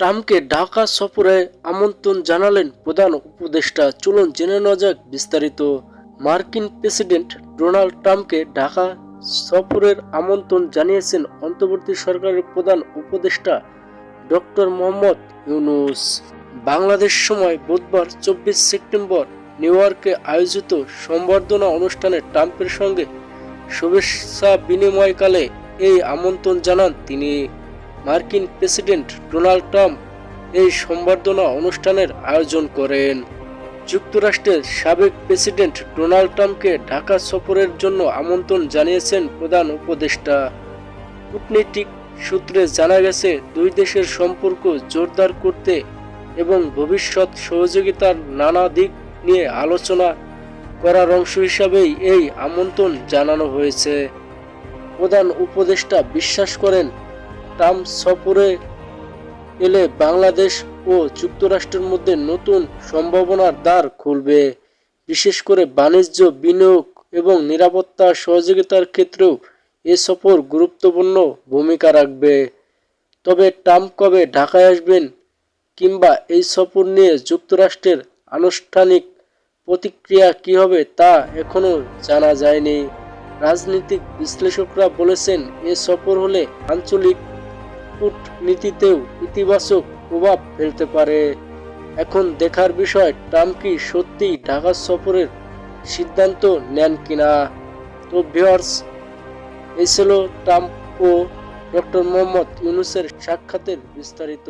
ট্রাম্পকে ঢাকা সফরে আমন্ত্রণ জানালেন প্রধান উপদেষ্টা। চলুন জেনে নেওয়া যাক বিস্তারিত। মার্কিন প্রেসিডেন্ট ডোনাল্ড ট্রাম্পকে ঢাকা সফরের আমন্ত্রণ জানিয়েছেন অন্তর্বর্তী সরকারের প্রধান উপদেষ্টা ডক্টর মোহাম্মদ ইউনুস। বাংলাদেশ সময় বুধবার চব্বিশ সেপ্টেম্বর নিউ ইয়র্কে আয়োজিত সংবর্ধনা অনুষ্ঠানে ট্রাম্পের সঙ্গে শুভেচ্ছা বিনিময়কালে এই আমন্ত্রণ জানান তিনি। মার্কিন প্রেসিডেন্ট ডোনাল্ড ট্রাম্প এই সম্বর্ধনা অনুষ্ঠানের আয়োজন করেন। যুক্তরাষ্ট্রের সাবেক প্রেসিডেন্ট ডোনাল্ড ট্রাম্পকে ঢাকা সফরের জন্য আমন্ত্রণ জানিয়েছেন প্রধান উপদেষ্টা। কূটনীতিক সূত্রে জানা গেছে, দুই দেশের সম্পর্ক জোরদার করতে এবং ভবিষ্যৎ সহযোগিতার নানা দিক নিয়ে আলোচনা করার অংশ হিসাবেই এই আমন্ত্রণ জানানো হয়েছে। প্রধান উপদেষ্টা বিশ্বাস করেন ট্রাম্প সফরে এলে বাংলাদেশ ও যুক্তরাষ্ট্রের মধ্যে নতুন সম্ভাবনার দ্বার খুলবে। বিশেষ করে বাণিজ্য, বিনিয়োগ এবং নিরাপত্তা সহযোগিতার ক্ষেত্রেও এ সফর গুরুত্বপূর্ণ ভূমিকা রাখবে। তবে ট্রাম্প কবে ঢাকায় আসবেন কিংবা এই সফর নিয়ে যুক্তরাষ্ট্রের আনুষ্ঠানিক প্রতিক্রিয়া কী হবে তা এখনও জানা যায়নি। রাজনৈতিক বিশ্লেষকরা বলেছেন, এ সফর হলে আঞ্চলিক কূটনীতিতেও ইতিবাচক প্রভাব ফেলতে পারে। এখন দেখার বিষয়, ট্রাম্প কি সত্যিই ঢাকা সফরের সিদ্ধান্ত নেন কিনা? তো ভিওয়ার্স এই ছিল ট্রাম্প ও ডক্টর মোহাম্মদ ইউনুসের সাক্ষাতের বিস্তারিত।